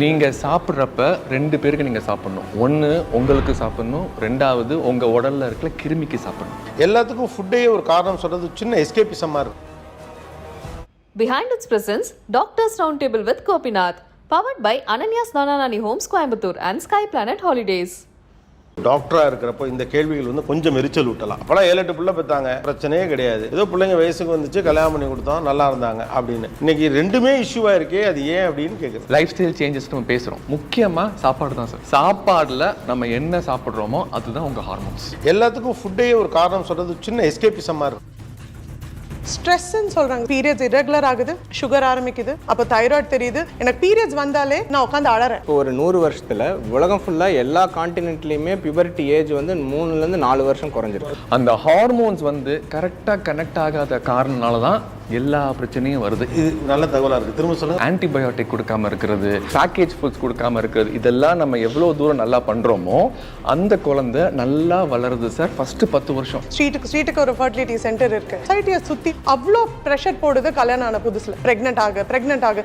நீங்கள் சாப்பிட்றப்ப ரெண்டு பேருக்கு நீங்கள் சாப்பிடணும் ஒன்று உங்களுக்கு சாப்பிடணும் ரெண்டாவது உங்கள் உடல்ல இருக்கிற கிருமிக்கு சாப்பிடணும் எல்லாத்துக்கும் ஃபுட்டையே ஒரு காரணம் சொல்றது சின்ன எஸ்கேபிசமாக இருக்கும் Behind its presence, Doctors Roundtable with Gopinath. Powered by Ananya's Nananani Homes, Coimbatore and Sky Planet Holidays. டாக்டராக இருக்கிறப்போ இந்த கேள்விகள் வந்து கொஞ்சம் எரிச்சல் ஊட்டலாம். அப்போலாம் ஏழு எட்டு பிள்ளை பெற்றாங்க பிரச்சனையே கிடையாது. ஏதோ பிள்ளைங்க வயசுக்கு வந்துச்சு கல்யாணம் பண்ணி கொடுத்தோம் நல்லா இருந்தாங்க அப்படின்னு. இன்னைக்கு ரெண்டுமே இஷ்யூவாக இருக்கே அது ஏன் அப்படின்னு கேட்குது லைஃப் ஸ்டைல் சேஞ்சஸ் நம்ம பேசுகிறோம் முக்கியமாக சாப்பாடு தான் சார் சாப்பாடில் நம்ம என்ன சாப்பிட்றோமோ அதுதான் உங்கள் ஹார்மோன்ஸ் எல்லாத்துக்கும் ஃபுட்டையே ஒரு காரணம் சொல்றது சின்ன எஸ்கேபிசமாக இருக்கும் ஸ்ட்ரெஸ்ன்னு சொல்றாங்க. பீரியட்ஸ் irregular ஆகுது சுகர் ஆரம்பிக்குது. அப்போ தைராய்டு தெரியுது. எனக்கு பீரியட்ஸ் வந்தாலே நான் உட்காந்து அழறேன் இப்போ ஒரு நூறு வருஷத்தில் உலகம் ஃபுல்லாக எல்லா காண்டினென்ட்லேயுமே பியூபர்ட்டி ஏஜ் வந்து மூணுலேருந்து நாலு வருஷம் குறைஞ்சிருக்கு. அந்த ஹார்மோன்ஸ் வந்து கரெக்டாக கனெக்ட் ஆகாத காரணனால தான் எல்லா பிரச்சனையும் வருது. இது நல்ல தகவலாக இருக்குது திரும்ப சொல்லுங்க. ஆன்டிபயோட்டிக் கொடுக்காம இருக்கிறது பேக்கேஜ் ஃபுட்ஸ் கொடுக்காம இருக்கிறது இதெல்லாம் நம்ம எவ்வளோ தூரம் நல்லா பண்ணுறோமோ அந்த குழந்தை நல்லா வளருது சார் ஃபஸ்ட்டு பத்து வருஷம். ஸ்ட்ரீட்டுக்கு ஸ்ட்ரீட்டுக்கு ஒரு ஃபர்டிலிட்டி சென்டர் இருக்கு. சொசைட்டியை சுத்தி அவ்வளோ ப்ரெஷர் போடுது கல்யாணம் ஆன புதுசுல. பிரெக்னென்ட் ஆக பிரெக்னென்ட் ஆக.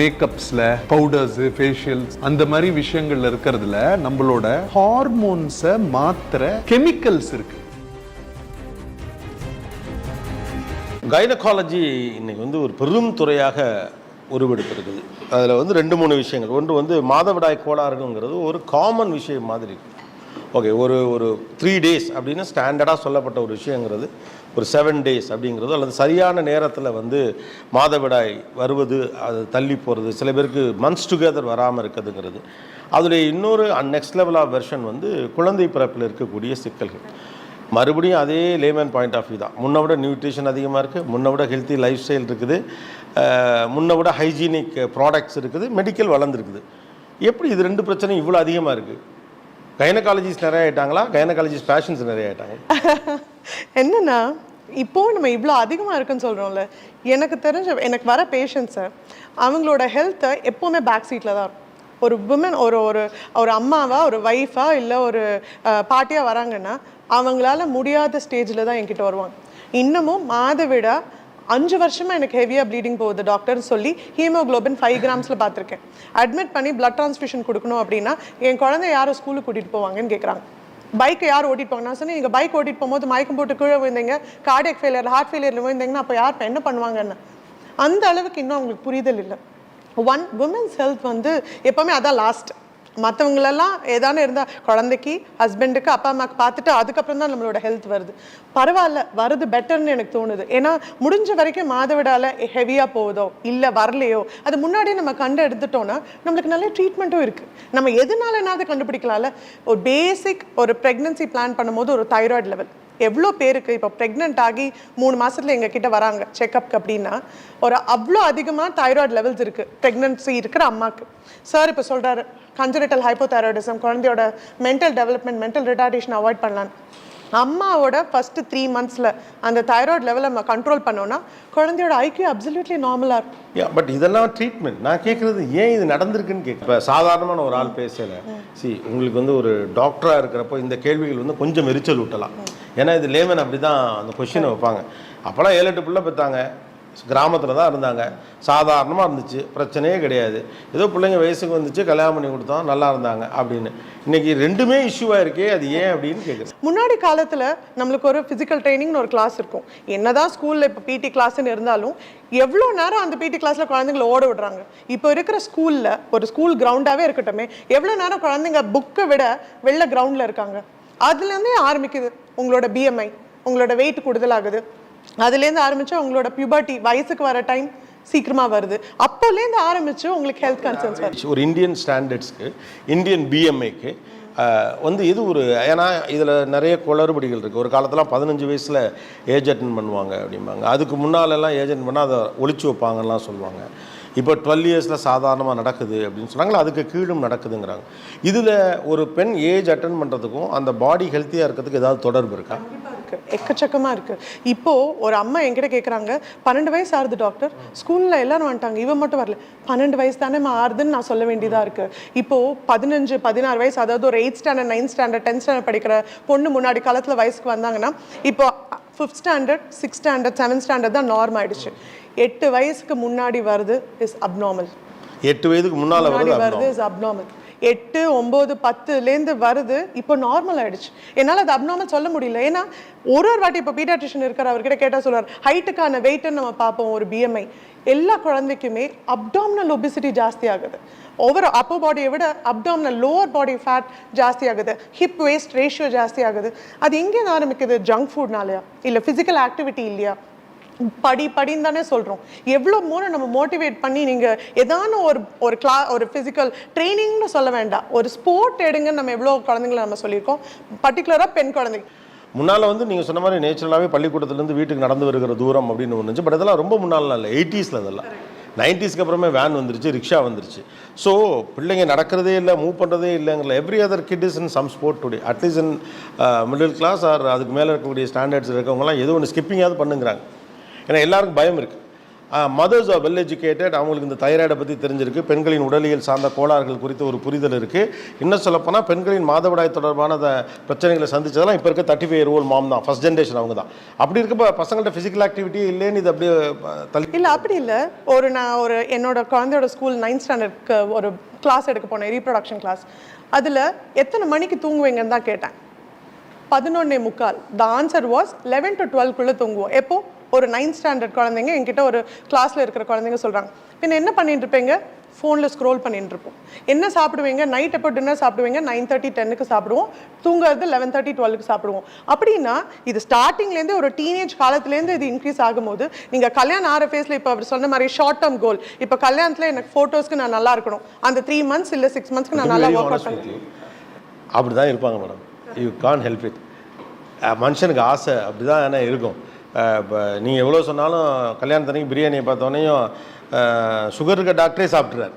மேக்கப்ஸில் பவுடர்ஸு ஃபேஷியல்ஸ் அந்த மாதிரி விஷயங்கள்ல இருக்கிறதுல நம்மளோட ஹார்மோன்ஸை மாத்துற கெமிக்கல்ஸ் இருக்கு. கைனகாலஜி இன்னைக்கு வந்து ஒரு பெரும் துறையாக உருவெடுத்திருக்குது. அதில் வந்து ரெண்டு மூணு விஷயங்கள். ஒன்று வந்து மாதவிடாய் கோளாறுங்கிறது ஒரு காமன் விஷயம் மாதிரி ஓகே ஒரு ஒரு த்ரீ டேஸ் அப்படின்னு ஸ்டாண்டர்டாக சொல்லப்பட்ட ஒரு விஷயங்கிறது ஒரு செவன் டேஸ் அப்படிங்கிறது அல்லது சரியான நேரத்தில் வந்து மாதவிடாய் வருவது அது தள்ளி போகிறது சில பேருக்கு மந்த்ஸ் டுகெதர் வராமல் இருக்கிறதுங்கிறது. அதோடைய இன்னொரு நெக்ஸ்ட் லெவல் ஆஃப் வெர்ஷன் வந்து குழந்தை பிறப்பில் இருக்கக்கூடிய சிக்கல்கள். மறுபடியும் அதே லேமன் பாயிண்ட் ஆஃப் வியூ தான். முன்ன விட நியூட்ரிஷன் அதிகமாக இருக்குது முன்ன விட ஹெல்த்தி லைஃப் ஸ்டைல் இருக்குது முன்ன விட ஹைஜீனிக் ப்ராடக்ட்ஸ் இருக்குது மெடிக்கல் வளர்ந்துருக்குது. எப்படி இது ரெண்டு பிரச்சனையும் இவ்வளோ அதிகமாக இருக்குது கைனகாலஜிஸ்ட் நிறைய ஆயிட்டாங்களா? கைனகாலஜிஸ்ட் பேஷன்ஸ் நிறைய ஆயிட்டாங்க. என்னன்னா இப்போ நம்ம இவ்வளோ அதிகமாக இருக்குன்னு சொல்கிறோம்ல எனக்கு தெரிஞ்ச எனக்கு வர பேஷண்ட்ஸை அவங்களோட ஹெல்த்தை எப்போவுமே பேக் சீட்டில் தான் இருக்கும். ஒரு உமன் ஒரு ஒரு ஒரு அம்மாவா ஒரு ஒய்ஃபா இல்லை ஒரு பாட்டியாக வராங்கன்னா அவங்களால முடியாத ஸ்டேஜில் தான் என்கிட்ட வருவாங்க. இன்னமும் மாதவிடா அஞ்சு வருஷமாக எனக்கு ஹெவியாக ப்ளீடிங் போகுது டாக்டர்னு சொல்லி ஹீமோகுளோபின் ஃபைவ் கிராம்ஸில் பார்த்துருக்கேன். அட்மிட் பண்ணி பிளட் ட்ரான்ஸ்ஃபியூஷன் கொடுக்கணும் அப்படின்னா என் குழந்தை யாரும் ஸ்கூலுக்கு கூட்டிகிட்டு போவாங்கன்னு கேட்குறாங்க பைக்கை யார் ஓட்டிட்டு போங்க நான் சொன்னேன் நீங்கள் பைக் ஓட்டிட்டு போகும்போது மயக்கம் போட்டு கீழே விழுந்தீங்க கார்டியக் ஃபெயிலியர் ஹார்ட் ஃபெயிலியர் விழுந்தீங்கன்னா அப்போ யார் என்ன பண்ணுவாங்கன்னு? அந்த அளவுக்கு இன்னும் அவங்களுக்கு புரிதல் இல்லை. ஒன் உமன்ஸ் ஹெல்த் வந்து எப்போவுமே அதான் லாஸ்ட் மற்றவங்களெல்லாம் ஏதானு இருந்தால் குழந்தைக்கு ஹஸ்பண்டுக்கு அப்பா அம்மாவுக்கு பார்த்துட்டு அதுக்கப்புறம் தான் நம்மளோட ஹெல்த் வருது. பரவாயில்ல வருது பெட்டர்னு எனக்கு தோணுது. ஏன்னா முடிஞ்ச வரைக்கும் மாதவிடால ஹெவியாக போகுதோ இல்லை வரலையோ அது முன்னாடியே நம்ம கண்டு எடுத்துட்டோம்னா நம்மளுக்கு நல்ல ட்ரீட்மெண்ட்டும் இருக்குது நம்ம எதுனாலனாவது கண்டுபிடிக்கலாம்ல? ஒரு பேசிக் ஒரு ப்ரெக்னன்சி பிளான் பண்ணும்போது ஒரு தைராய்டு லெவல் எவ்வளோ பேருக்கு இப்போ ப்ரெக்னென்ட் ஆகி மூணு மாசத்துல எங்ககிட்ட வராங்க செக்கப்க்கு அப்படின்னா ஒரு அவ்வளோ அதிகமாக தைராய்டு லெவல்ஸ் இருக்குது ப்ரெக்னென்சி இருக்கிற அம்மாக்கு. சார் இப்போ சொல்றாரு கஞ்சரிட்டல் ஹைப்போதைராய்டிசம் குழந்தையோட mental development mental retardation avoid பண்ணலான்னு அம்மாவோட ஃபர்ஸ்ட் த்ரீ மந்த்ஸில் அந்த தைராய்டு லெவலை நம்ம கண்ட்ரோல் பண்ணோம்னா குழந்தையோட ஐக்கியூ அப்சல்யூட்லி நார்மலாக இருக்கும். பட் இதெல்லாம் ட்ரீட்மெண்ட் நான் கேட்குறது ஏன் இது நடந்திருக்குன்னு கேட்க இப்போ சாதாரணமான ஒரு ஆள் பேசல. சி உங்களுக்கு வந்து ஒரு டாக்டராக இருக்கிறப்போ இந்த கேள்விகள் வந்து கொஞ்சம் எரிச்சல் ஊட்டலாம் ஏன்னா இது லேமன் அப்படி தான் அந்த கொஷினை வைப்பாங்க. அப்போல்லாம் ஏழு எட்டு பிள்ளை பெற்றாங்க கிராமத்தில் தான் இருந்தாங்க. சாதாரணமாக இருந்துச்சு. பிரச்சனையே கிடையாது. ஏதோ பிள்ளைங்க வயசுக்கு வந்துச்சு கல்யாணம் பண்ணி கொடுத்தோம் நல்லா இருந்தாங்க அப்படின்னு. இன்னைக்கு ரெண்டுமே இஷ்யூவாக இருக்கே அது ஏன் அப்படின்னு கேட்குறேன் முன்னாடி காலத்தில் நம்மளுக்கு ஒரு ஃபிசிக்கல் ட்ரைனிங்னு ஒரு கிளாஸ் இருக்கும். என்னதான் ஸ்கூலில் இப்போ பிடி கிளாஸ்ன்னு இருந்தாலும் எவ்வளோ நேரம் அந்த பிடி கிளாஸில் குழந்தைங்கள ஓட விடுறாங்க? இப்போ இருக்கிற ஸ்கூலில் ஒரு ஸ்கூல் கிரவுண்டாகவே இருக்கட்டுமே எவ்வளோ நேரம் குழந்தைங்க புக்கை விட வெளில கிரவுண்டில் இருக்காங்க? அதுலேருந்தே ஆரம்பிக்குது உங்களோட பிஎம்ஐ உங்களோட வெயிட் கூடுதலாகுது. அதுலேருந்து ஆரம்பிச்சு உங்களோட பியூபர்ட்டி வயசுக்கு வர டைம் சீக்கிரமா வருது. அப்போலேருந்து ஆரம்பிச்சு உங்களுக்கு ஹெல்த் கன்சர்ன்ஸ் வருது. ஒரு இந்தியன் ஸ்டாண்டர்ட்ஸ்க்கு இந்தியன் பிஎம்ஐக்கு வந்து இது ஒரு ஏன்னா இதில் நிறைய குளறுபடிகள் இருக்குது ஒரு காலத்தில் பதினஞ்சு வயசில் ஏஜ் அட்டன் பண்ணுவாங்க அப்படிம்பாங்க. அதுக்கு முன்னாலெல்லாம் ஏஜ் அட்டன் பண்ணால் அதை ஒழிச்சு வைப்பாங்கலாம் சொல்லுவாங்க. இப்போ டுவெல் இயர்ஸில் சாதாரணமாக நடக்குது அப்படின்னு சொன்னாங்களா? அதுக்கு கீழும் நடக்குதுங்கிறாங்க. இதில் ஒரு பெண் ஏஜ் அட்டன் பண்ணுறதுக்கும் அந்த பாடி ஹெல்த்தியாக இருக்கிறதுக்கு ஏதாவது தொடர்பு இருக்கா? இருக்கு. எக்கச்சக்கமா இருக்கு. இப்போ ஒரு அம்மா என்கிட்ட கேக்குறாங்க பன்னெண்டு வயசு ஆறுது டாக்டர். ஸ்கூல்ல எல்லாரும் வந்துட்டாங்க. இவன் மட்டும் வரல. பன்னெண்டு வயசு தானே ஆறுதுன்னு நான் சொல்ல வேண்டியதா இருக்கு. இப்போ பதினஞ்சு பதினாறு வயசு அதாவது ஒரு eight standard ninth standard tenth standard படிக்கிற பொண்ணு முன்னாடி காலத்துல வயசுக்கு வந்தாங்கன்னா இப்போ fifth standard six standard seventh standard தான் நார்ம் ஆயிடுச்சு. எட்டு வயசுக்கு முன்னாடி வருது இஸ் அப்நார்மல் எட்டு வயதுக்கு முன்னால் வருது இஸ் அப்நார்மல் எட்டு ஒம்பது பத்துலேருந்து வருது. இப்போ நார்மல் ஆயிடுச்சு. என்னால் அது அப்நார்மல் சொல்ல முடியல. ஏன்னா ஒரு ஒரு வாட்டி இப்போ பீடாட்ரிஷன் இருக்கிற அவர்கிட்ட கேட்டால் சொல்லுவார் ஹைட்டுக்கான வெயிட்டுன்னு நம்ம பார்ப்போம் ஒரு பிஎம்ஐ எல்லா குழந்தைக்குமே அப்டாமினல் ஒபிசிட்டி ஜாஸ்தி ஆகுது. ஓவர் அப்பர் பாடியை விட அப்டாமினல் லோவர் பாடி ஃபேட் ஜாஸ்தி ஆகுது. ஹிப் வேஸ்ட் ரேஷியோ ஜாஸ்தி ஆகுது. அது எங்கேருந்து ஆரம்பிக்குது? ஜங்க் ஃபுட்னாலயா இல்லை ஃபிசிக்கல் ஆக்டிவிட்டி இல்லையா? படி படின்னு தானே சொல்கிறோம் எவ்வளோ மூணு நம்ம மோட்டிவேட் பண்ணி நீங்கள் ஏதான ஒரு ஒரு கிளா ஒரு ஃபிசிக்கல் ட்ரைனிங்னு சொல்ல வேண்டாம். ஒரு ஸ்போர்ட் எடுங்கன்னு நம்ம எவ்வளோ குழந்தைங்களை நம்ம சொல்லியிருக்கோம். பர்டிகுலராக பெண் குழந்தைங்க. முன்னால் வந்து நீங்கள் சொன்ன மாதிரி நேச்சுரலாகவே பள்ளிக்கூடத்துலேருந்து வீட்டுக்கு நடந்து வருகிற தூரம் அப்படின்னு ஒன்று இருந்துச்சு. பட் இதெல்லாம் ரொம்ப முன்னால் இல்லை. எயிட்டிஸில் இதெல்லாம். நைன்டிஸ்க்கு அப்புறமே வேன் வந்துருச்சு ரிக்ஷா வந்துருச்சு. ஸோ பிள்ளைங்க நடக்கிறதே இல்லை மூவ் பண்ணுறதே இல்லைங்கிற every other kid is in some sport today at least in middle class or அதுக்கு மேலே இருக்கக்கூடிய ஸ்டாண்டர்ட்ஸ் இருக்கவங்கலாம் எதுவும் ஒன்று ஸ்கிப்பிங்காவது பண்ணுங்கிறாங்க. ஏன்னா எல்லாருக்கும் பயம் இருக்குது மதர்ஸ் ஆர் வெல் எஜுகேட்டட் அவங்களுக்கு இந்த தைராய்டை பற்றி தெரிஞ்சிருக்கு. பெண்களின் உடலியல் சார்ந்த கோளாறுகள் குறித்து ஒரு புரிதல் இருக்குது இன்னும் சொல்லப்போனால் பெண்களின் மாதவிடாய் தொடர்பான பிரச்சனைகளை சந்தித்ததெல்லாம் இப்போ இருக்க தேர்ட்டி ஃபைவ் ஓல்ட் மாம் தான் ஃபஸ்ட் ஜென்ரேஷன் அவங்க தான். அப்படி இருக்கப்ப பசங்கள்ட்ட ஃபிசிக்கல் ஆக்டிவிட்டி இல்லைன்னு இது அப்படியே தள்ளி இல்லை அப்படி இல்லை. ஒரு நான் ஒரு என்னோட குழந்தையோட ஸ்கூல் நைன்த் ஸ்டாண்டர்டுக்கு ஒரு கிளாஸ் எடுக்க போனேன் ரீப்ரொடக்ஷன் கிளாஸ் அதில் எத்தனை மணிக்கு தூங்குவீங்கன்னு தான் கேட்டேன். பதினொன்னே முக்கால். The answer was eleven to டுவெல்க்குள்ளே தூங்குவோம். எப்போ? ஒரு நைன்த் ஸ்டாண்டர்ட் குழந்தைங்க என்கிட்ட ஒரு கிளாஸில் இருக்கிற குழந்தைங்க சொல்கிறாங்க பின்ன என்ன பண்ணிட்டு இருப்பீங்க? ஃபோனில் ஸ்க்ரோல் பண்ணிட்டு இருப்போம். என்ன சாப்பிடுவீங்க? நைட் எப்போ டின்னர் சாப்பிடுவீங்க? நைன் தேர்ட்டி டென்னுக்கு சாப்பிடுவோம். தூங்குறது லெவன் தேர்ட்டி டுவெல்க்கு சாப்பிடுவோம். அப்படின்னா இது ஸ்டார்டிங்லேருந்து ஒரு டீனேஜ் காலத்துலேருந்து இது இன்க்ரீஸ் ஆகும்போது நீங்கள் கல்யாணம் ஆகிற ஃபேஸில் இப்போ அவர் சொன்ன மாதிரி ஷார்ட் டேர்ம் கோல் இப்போ கல்யாணத்தில் எனக்கு ஃபோட்டோஸ்க்கு நான் நல்லா இருக்கணும். அந்த த்ரீ மந்த்ஸ் இல்லை சிக்ஸ் மந்த்ஸ்க்கு நான் நல்லா ஒர்க் அவுட் அப்படி தான் இருப்பாங்க madam you can't help it மனுஷனுக்கு ஆசை அப்படி தான் இருக்கும். இப்போ நீங்கள் எவ்வளோ சொன்னாலும் கல்யாணத்தனைக்கு பிரியாணியை பார்த்தோன்னையும் சுகர் இருக்க டாக்டரே சாப்பிட்றாரு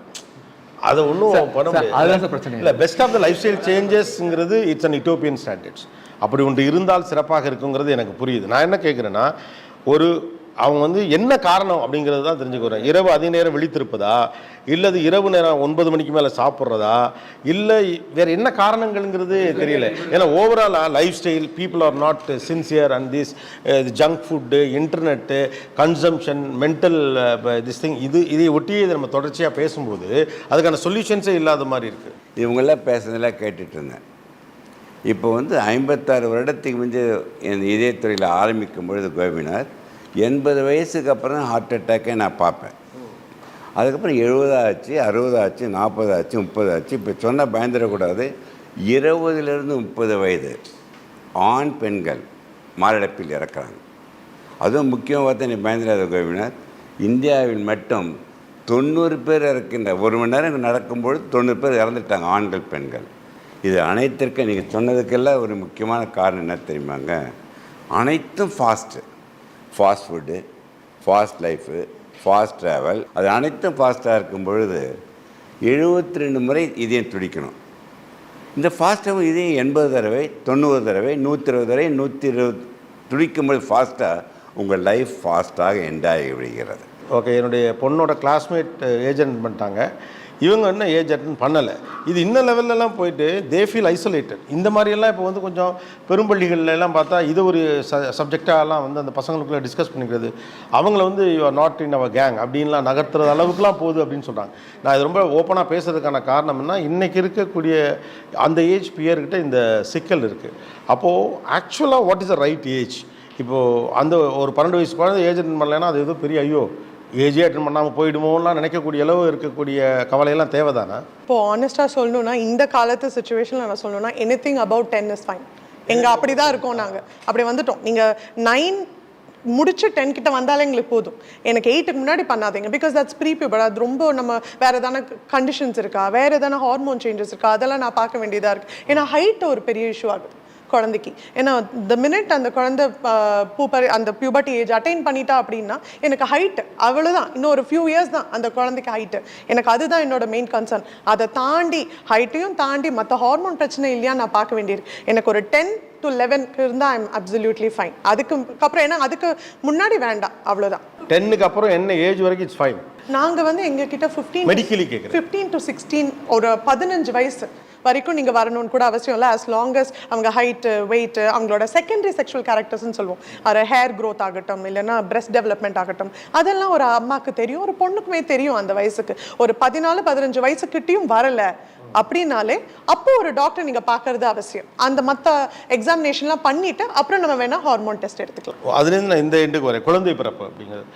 அதை ஒன்றும் பண்ண முடியாது. பிரச்சனை. இல்லை best of the life style சேஞ்சஸ்ங்கிறது it's an utopian standards அப்படி ஒன்று இருந்தால் சிறப்பாக இருக்குங்கிறது எனக்கு புரியுது. நான் என்ன கேட்குறேன்னா ஒரு அவங்க வந்து என்ன காரணம் அப்படிங்கிறது தான் தெரிஞ்சுக்கிறேன் இரவு அதிக நேரம் விழித்திருப்பதா? இல்லது இரவு நேரம் ஒன்பது மணிக்கு மேலே சாப்பிட்றதா? இல்லை வேற என்ன காரணங்கள்ங்கிறது தெரியல. ஏன்னா ஓவராலாக life style people are not sincere and this junk food internet consumption mental this thing இது இதை ஒட்டி இதை நம்ம தொடர்ச்சியாக பேசும்போது அதுக்கான சொல்யூஷன்ஸே இல்லாத மாதிரி இருக்குது இவங்கெல்லாம் பேசுனதெல்லாம் கேட்டுட்டு இருந்தேன். இப்போ வந்து ஐம்பத்தாறு வருடத்துக்கு முந்தைய இந்த இதயத்துறையில் ஆரம்பிக்கும் பொழுது கோபினார் எண்பது வயசுக்கு அப்புறம் ஹார்ட் அட்டாக்கே நான் பார்ப்பேன். அதுக்கப்புறம் எழுபதாச்சு அறுபதாச்சு நாற்பதாச்சு முப்பதாச்சு இப்போ சொன்னால் பயந்துடக்கூடாது. இருபதுலேருந்து முப்பது வயது ஆண் பெண்கள் மாரடைப்பில் இறக்குறாங்க. அதுவும் முக்கியமாக பார்த்தா நீ பயந்துடாத கோவினர் இந்தியாவில் மட்டும் தொண்ணூறு பேர் இறக்கின்ற ஒரு மணி நேரம் நடக்கும்பொழுது தொண்ணூறு பேர் இறந்துட்டாங்க ஆண்கள் பெண்கள். இது அனைத்திற்கும் நீங்கள் சொன்னதுக்கெல்லாம் ஒரு முக்கியமான காரணம் என்ன தெரியுமாங்க? அனைத்தும் fast fast food fast life fast travel அது அனைத்தும் ஃபாஸ்ட்டாக இருக்கும் பொழுது எழுபத்தி ரெண்டு முறை இதயம் துடிக்கணும். இந்த ஃபாஸ்ட்டாகவும் இதயம் எண்பது தடவை தொண்ணூறு தடவை நூற்றி இருபது தடவை நூற்றி இருபது துடிக்கும்போது ஃபாஸ்ட்டாக உங்கள் லைஃப் ஃபாஸ்ட்டாக எண்டாகி விடுகிறது. ஓகே என்னுடைய பொண்ணோட கிளாஸ்மேட் ஏஜென்ட் பண்ணிட்டாங்க. இவங்க இன்னும் ஏஜ் அட்டன் பண்ணலை. இது இந்த லெவல்லலாம் போயிட்டு தே ஃபீல் ஐசோலேட்டட் இந்த மாதிரியெல்லாம் இப்போ வந்து கொஞ்சம் பெரும்பள்ளிகள்லாம் பார்த்தா இது ஒரு ச சப்ஜெக்டாலாம் வந்து அந்த பசங்களுக்குள்ளே டிஸ்கஸ் பண்ணிக்கிறது. அவங்கள வந்து you are not in our gang அப்படின்லாம் நகர்த்துறது அளவுக்குலாம் போகுது அப்படின்னு சொல்கிறாங்க நான் இது ரொம்ப ஓப்பனாக பேசுறதுக்கான காரணம் என்ன இன்றைக்கி இருக்கக்கூடிய அந்த ஏஜ் பியர்கிட்ட இந்த சிக்கல் இருக்குது அப்போது ஆக்சுவலாக what is a right age இப்போது அந்த ஒரு பன்னெண்டு வயசு குழந்தை ஏஜ் பண்ணலைன்னா அது எதுவும் பெரிய ஐயோ. ஏஜே அட்டன் பண்ணாமல் போயிடுமோலாம் நினைக்கக்கூடிய அளவு இருக்கக்கூடிய கவலையெல்லாம் தேவை தானே இப்போ ஆனஸ்டாக சொல்லணும்னா இந்த காலத்து சுச்சுவேஷனில் நான் சொல்லணும்னா anything about ten is fine எங்கள் அப்படி தான் இருக்கோம் நாங்கள் அப்படி வந்துட்டோம். நீங்கள் நைன் முடிச்சு டென் கிட்ட வந்தாலே எங்களுக்கு போதும். எனக்கு எயிட்டுக்கு முன்னாடி பண்ணாதீங்க. பிகாஸ் தட்ஸ் ப்ரீபியூபர் அது ரொம்ப நம்ம வேறு எதான கண்டிஷன்ஸ் இருக்கா? வேறு எதான ஹார்மோன் சேஞ்சஸ் இருக்கா? அதெல்லாம் நான் பார்க்க வேண்டியதாக இருக்குது ஏன்னா ஹைட் ஒரு பெரிய இஷ்யூ ஆகுது. குழந்தைக்கு. ஏன்னா த மினிட் அந்த குழந்தை பூப்பர் அந்த பியூபர்ட்டி ஏஜ் அட்டைன் பண்ணிட்டா அப்படின்னா எனக்கு ஹைட் அவ்வளோதான் இன்னும் ஒரு ஃபியூ இயர்ஸ் தான் அந்த குழந்தைக்கு ஹைட்டு எனக்கு அதுதான் என்னோட மெயின் கன்சர்ன் அதை தாண்டி ஹைட்டையும் தாண்டி மற்ற ஹார்மோன் பிரச்சனை இல்லையா நான் பார்க்க வேண்டியிருக்கு. எனக்கு ஒரு டென் டு லெவன்க்கு இருந்தால் ஐம் அப்சல்யூட்லி ஃபைன் அதுக்கு அப்புறம் ஏன்னா அதுக்கு முன்னாடி வேண்டாம். அவ்வளோதான் டென்னுக்கு அப்புறம் என்ன ஏஜ் வரைக்கும் இட்ஸ் ஃபைன் நாங்க வந்து எங்க கிட்ட ஃபிஃப்டீன் கேக்குறேன். ஃபிஃப்டீன் டு சிக்ஸ்டீன் ஒரு பதினஞ்சு வயசு வரைக்கும் நீங்க வரணும்னு கூட அவசியம் இல்லை. As long as அவங்க ஹைட்டு வெயிட் அவங்களோட செகண்டரி செக்ஷுவல் கேரக்டர்ஸ்னு சொல்லுவோம். அது ஹேர் growth ஆகட்டும் இல்லைன்னா breast டெவலப்மெண்ட் ஆகட்டும். அதெல்லாம் ஒரு அம்மாக்கு தெரியும் ஒரு பொண்ணுக்குமே தெரியும் அந்த வயசுக்கு. ஒரு பதினாலு பதினஞ்சு வயசுக்கிட்டையும் வரல அப்படின்னாலே அப்போ ஒரு டாக்டர் நீங்க பார்க்கறது அவசியம். அந்த மற்ற எக்ஸாமினேஷன்லாம் பண்ணிட்டு அப்புறம் நம்ம வேணா ஹார்மோன் டெஸ்ட் எடுத்துக்கலாம். அதுலேருந்து நான் இந்த எண்டுக்கு வரேன். குழந்தை பிறப்பு அப்படிங்கிறது.